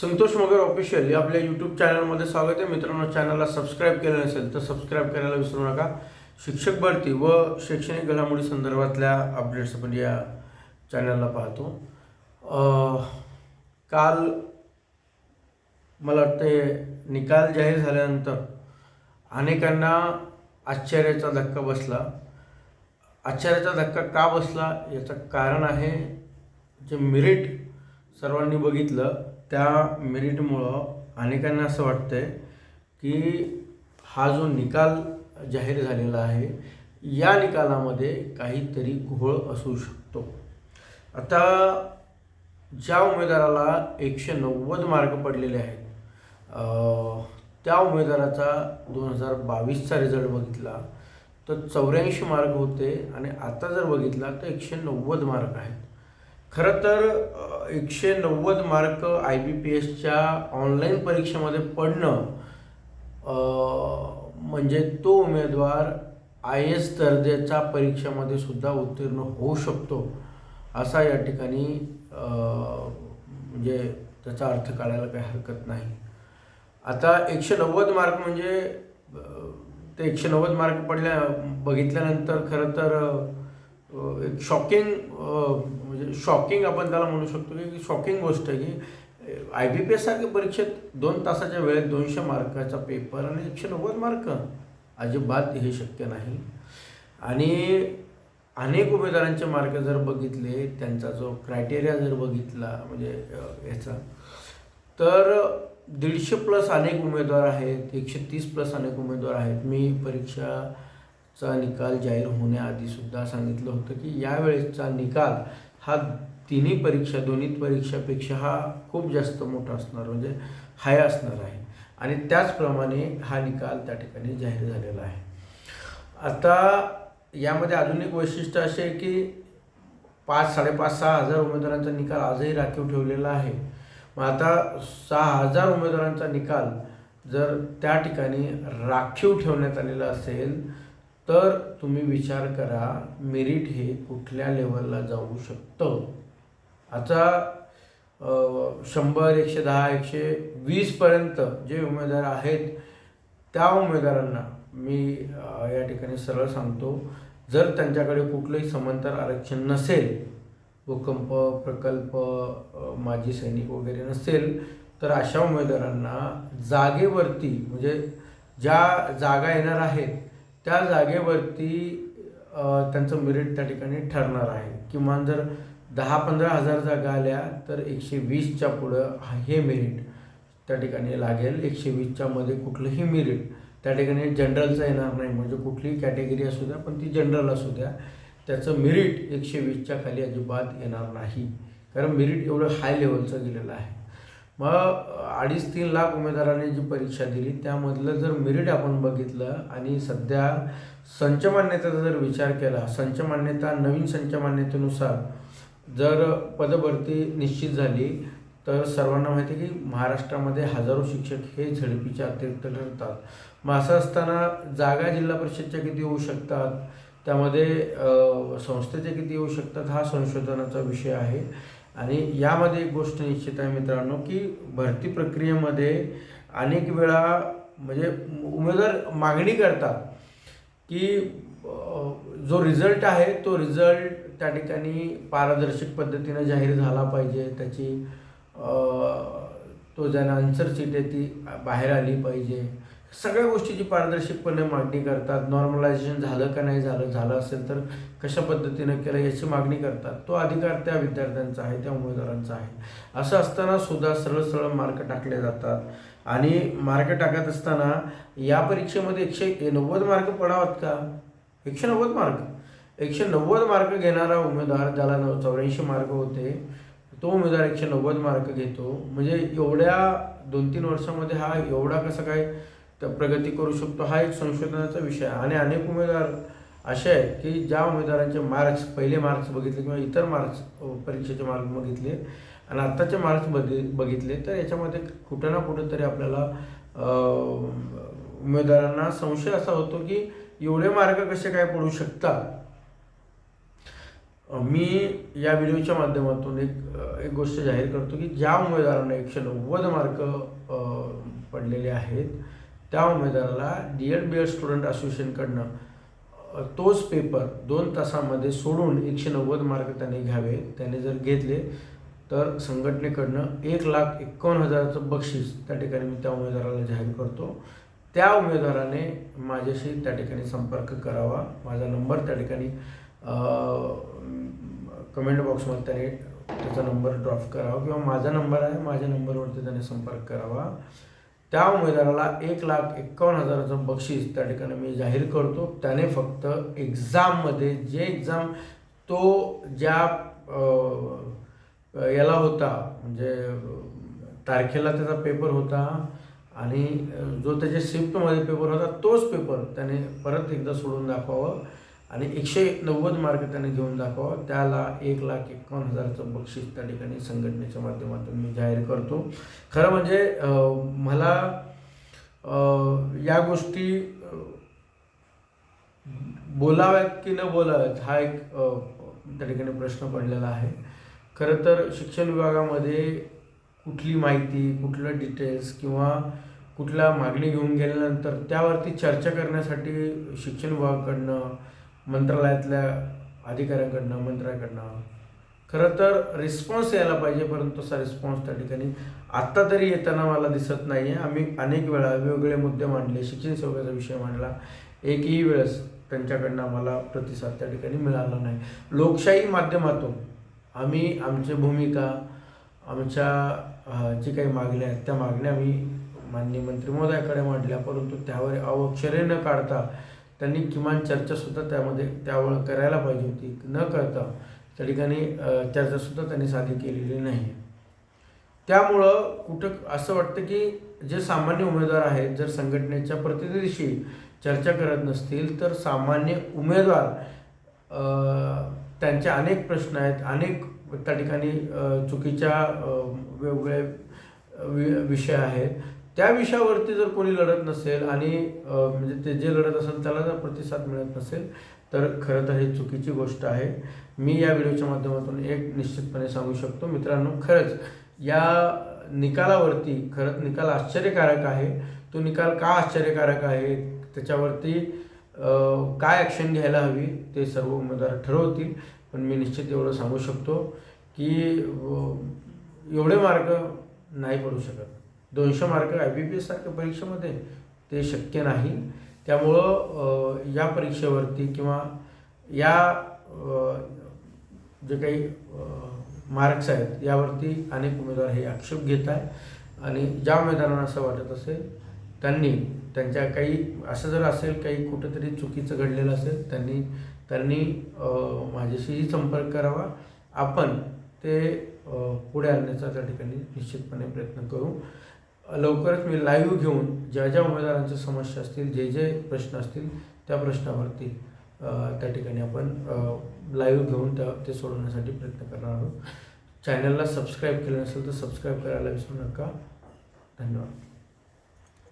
Santosh Magar official आपल्या YouTube चॅनलमध्ये स्वागत आहे. मित्रांनो चॅनलला सबस्क्राईब केलं नसेल तर सबस्क्राईब करायला विसरू नका. शिक्षक भरती व शैक्षणिक घडामोडी संदर्भातल्या अपडेट्स आपण या चॅनलला पाहतो. काल मला वाटते निकाल जाहीर झाल्यानंतर अनेकांना आश्चर्याचा धक्का बसला. आश्चर्याचा धक्का का बसला? याचं कारण आहे जे मेरिट सर्वांनी बघितलं. त्या मेरिटमुळं अनेकांना असं वाटतं आहे की हा जो निकाल जाहीर झालेला आहे या निकालामध्ये काहीतरी घोळ असू शकतो. आता ज्या उमेदवाराला एकशे नव्वद मार्क पडलेले आहेत त्या उमेदवाराचा दोन हजार बावीसचा रिझल्ट बघितला तर चौऱ्याऐंशी मार्क होते आणि आता जर बघितला तर एकशे नव्वद मार्क आहेत. खरं तर एकशे नव्वद मार्क आय बी पी एसच्या ऑनलाईन परीक्षेमध्ये पडणं म्हणजे तो उमेदवार आय एस दर्जाच्या परीक्षेमध्ये सुद्धा उत्तीर्ण होऊ शकतो असा या ठिकाणी म्हणजे त्याचा अर्थ काढायला काही हरकत नाही. आता एकशे नव्वद मार्क म्हणजे ते एकशे नव्वद मार्क पडल्या बघितल्यानंतर खरं तर एक शॉकिंग म्हणजे शॉकिंग आपण त्याला म्हणू शकतो की शॉकिंग गोष्ट आहे की आय बी पी एस सारख्या परीक्षेत दोन तासाच्या वेळेत दोनशे मार्काचा पेपर आणि एकशे नव्वद मार्क. अजिबात हे शक्य नाही. आणि अनेक उमेदवारांचे मार्क जर बघितले त्यांचा जो क्रायटेरिया जर बघितला म्हणजे याचा तर दीडशे प्लस अनेक उमेदवार आहेत एकशे तीस प्लस अनेक उमेदवार आहेत. मी परीक्षा चा निकाल जाहीर होण्याआधी सुद्धा सांगितलं होतं की यावेळेसचा निकाल हा तिन्ही परीक्षा दोन्ही परीक्षापेक्षा हा खूप जास्त मोठा असणार म्हणजे हाय असणार आहे. आणि त्याचप्रमाणे हा निकाल त्या ठिकाणी जाहीर झालेला आहे. आता यामध्ये अजून एक वैशिष्ट्य असे आहे की पाच साडेपाच सहा हजार उमेदवारांचा निकाल आजही राखीव ठेवलेला आहे. मग आता सहा हजार उमेदवारांचा निकाल जर त्या ठिकाणी राखीव ठेवण्यात आलेला असेल तर तुम्ही विचार करा मेरिट हे कुठल्या लेवलला जाऊ शकतं? आता शंभर एकशे दहा एकशे वीसपर्यंत जे उमेदवार आहेत त्या उमेदवारांना मी या ठिकाणी सरळ सांगतो जर त्यांच्याकडे कुठलंही समांतर आरक्षण नसेल भूकंप प्रकल्प माजी सैनिक वगैरे नसेल तर अशा उमेदवारांना जागेवरती म्हणजे ज्या जागा येणार आहेत त्या जागेवरती त्यांचं मेरिट त्या ठिकाणी ठरणार आहे. किमान जर दहा पंधरा हजार जागा आल्या तर एकशे वीसच्या पुढं हे मेरिट त्या ठिकाणी लागेल. एकशे वीसच्यामध्ये कुठलंही मेरिट त्या ठिकाणी जनरलचं येणार नाही. म्हणजे कुठलीही कॅटेगरी असू द्या पण ती जनरल असू द्या. त्याचं मेरिट एकशे वीसच्या खाली अजिबात येणार नाही. कारण मेरिट एवढं हाय लेवलचं गेलेलं आहे. मग अडीच तीन लाख उमेदवारांनी जी परीक्षा दिली त्यामधलं जर मेरिट आपण बघितलं आणि सध्या संच मान्यतेचा जर विचार केला संच मान्यता नवीन संच मान्यतेनुसार जर पदभरती निश्चित झाली तर सर्वांना माहिती आहे की महाराष्ट्रामध्ये हजारो शिक्षक हे झडपीच्या अतिरिक्त ठरतात. मग असं असताना जागा जिल्हा परिषदच्या किती होऊ शकतात? त्यामध्ये संस्थेचे किती येऊ शकतात? हा संशोधनाचा विषय आहे. आणि यामध्ये एक गोष्ट निश्चित आहे मित्रांनो की भरती प्रक्रियेमध्ये अनेक वेळा म्हणजे उमेदवार मागणी करतात की जो रिझल्ट आहे तो रिझल्ट त्या ठिकाणी पारदर्शक पद्धतीनं जाहीर झाला पाहिजे. त्याची तो ज्यांना आन्सर सीट आहे ती बाहेर आली पाहिजे. सगळ्या गोष्टीची पारदर्शकपणे मागणी करतात. नॉर्मलायझेशन झालं का नाही झालं झालं असेल तर कशा पद्धतीनं केलं याची मागणी करतात. तो अधिकार त्या विद्यार्थ्यांचा आहे त्या उमेदवारांचा आहे. असं असताना सुद्धा सरळ सरळ मार्क टाकले जातात. आणि मार्क टाकत असताना या परीक्षेमध्ये एकशे नव्वद मार्क पडावात का? एकशे नव्वद मार्क? एकशे नव्वद मार्क घेणारा उमेदवार ज्याला नव चौऱ्याऐंशी मार्क होते तो उमेदवार एकशे नव्वद मार्क घेतो. म्हणजे एवढ्या दोन तीन वर्षामध्ये हा एवढा कसं काय तर प्रगती करू शकतो हा एक संशोधनाचा विषय आहे. आणि अनेक उमेदवार असे आहेत की ज्या उमेदवारांचे मार्क्स पहिले मार्क्स बघितले किंवा इतर मार्क्स परीक्षेचे मार्क्स बघितले आणि आत्ताचे मार्क्स बघि बघितले तर याच्यामध्ये कुठं ना कुठंतरी आपल्याला उमेदवारांना संशय असा होतो की एवढे मार्क कसे काय पडू शकतात? मी या व्हिडिओच्या माध्यमातून एक एक गोष्ट जाहीर करतो की ज्या उमेदवारांना एकशे नव्वद मार्क पडलेले आहेत त्या उमेदवाराला D Ed B Ed student असोसिएशनकडनं तोच पेपर दोन तासामध्ये सोडून एकशे नव्वद मार्क त्याने घ्यावे. त्याने जर घेतले तर संघटनेकडनं एक लाख एकावन्न हजाराचं बक्षीस त्या ठिकाणी मी त्या उमेदवाराला जाहीर करतो. त्या उमेदवाराने माझ्याशी त्या ठिकाणी संपर्क करावा. माझा नंबर त्या ठिकाणी कमेंट बॉक्समध्ये त्याने त्याचा नंबर ड्रॉप करावा किंवा माझा नंबर आहे माझ्या नंबरवरती त्याने संपर्क करावा. त्या उमेदवाराला एक लाख एक्कावन्न हजाराचं बक्षीस त्या ठिकाणी मी जाहीर करतो. त्याने फक्त एक्झाममध्ये जे एक्झाम तो ज्या याला होता म्हणजे तारखेला त्याचा पेपर होता आणि जो त्याच्या शिफ्टमध्ये पेपर होता तोच पेपर त्याने परत एकदा सोडून दाखवावं. आणि एकशे नव्वद मार्क त्याने घेऊन दाखवावं. त्याला एक लाख एकावन्न हजारचं बक्षीस त्या ठिकाणी संघटनेच्या माध्यमातून मी जाहीर करतो. खरं म्हणजे मला या गोष्टी बोलाव्यात की न बोलाव्यात हा एक त्या ठिकाणी प्रश्न पडलेला आहे. खरं तर शिक्षण विभागामध्ये कुठली माहिती कुठलं डिटेल्स किंवा कुठल्या मागणी घेऊन गेल्यानंतर त्यावरती चर्चा करण्यासाठी शिक्षण विभागाकडनं मंत्रालयातल्या अधिकाऱ्यांकडनं मंत्र्याकडनं. खरं तर रिस्पॉन्स यायला पाहिजे परंतु तसा रिस्पॉन्स त्या ठिकाणी आत्ता तरी येताना मला दिसत नाही आहे आम्ही अनेक वेळा वेगवेगळे मुद्दे मांडले शिक्षण सेवकाचा विषय मांडला. एकही वेळेस त्यांच्याकडनं आम्हाला प्रतिसाद त्या ठिकाणी मिळाला नाही. लोकशाही माध्यमातून आम्ही आमची भूमिका आमच्या जी काही मागण्या आहेत त्या मागण्या आम्ही माननीय मंत्री महोदयाकडे मांडल्या परंतु त्यावर अवक्षरे न काढता त्यांनी किमान चर्चासुद्धा त्यामध्ये त्यावर करायला पाहिजे होती. न करता त्या ठिकाणी चर्चासुद्धा त्यांनी साधी केलेली नाही. त्यामुळं कुठं असं वाटतं की जे सामान्य उमेदवार आहेत जर संघटनेच्या प्रतिनिधीशी चर्चा करत नसतील तर सामान्य उमेदवार त्यांचे अनेक प्रश्न आहेत. अनेक त्या ठिकाणी चुकीच्या वेगवेगळे वि विषय आहेत. त्या विषयावरती जर कोणी लढत नसेल आणि म्हणजे ते जे लढत असेल त्याला जर प्रतिसाद मिळत नसेल तर खरं तर ही चुकीची गोष्ट आहे. मी या व्हिडिओच्या माध्यमातून एक निश्चितपणे सांगू शकतो. मित्रांनो खरंच या निकालावरती खरंच निकाल आश्चर्यकारक आहे. तो निकाल का आश्चर्यकारक आहे? त्याच्यावरती काय ॲक्शन घ्यायला हवी ते सर्व उमेदवार ठरवतील. पण मी निश्चित एवढं सांगू शकतो की एवढे मार्ग नाही पडू शकत. दोनशे mark I B P S सारख्या परीक्षेमध्ये ते शक्य नाही. त्यामुळं या परीक्षेवरती किंवा या जे काही मार्क्स आहेत यावरती अनेक उमेदवार हे आक्षेप घेत आहे आणि ज्या उमेदवारांना असं वाटत असेल त्यांनी त्यांच्या काही असं जर असेल काही कुठंतरी चुकीचं घडलेलं असेल त्यांनी त्यांनी माझ्याशीही संपर्क करावा. आपण ते पुढे आणण्याचा त्या ठिकाणी निश्चितपणे प्रयत्न करू. लवकरच मी लाईव्ह घेऊन ज्या ज्या उमेदवारांच्या समस्या असतील जे जे प्रश्न असतील त्या प्रश्नावरती त्या ठिकाणी आपण लाईव्ह घेऊन त्या ते सोडवण्यासाठी प्रयत्न करणार आहोत. चॅनलला सबस्क्राईब केलं नसेल तर सबस्क्राईब करायला विसरू नका. धन्यवाद.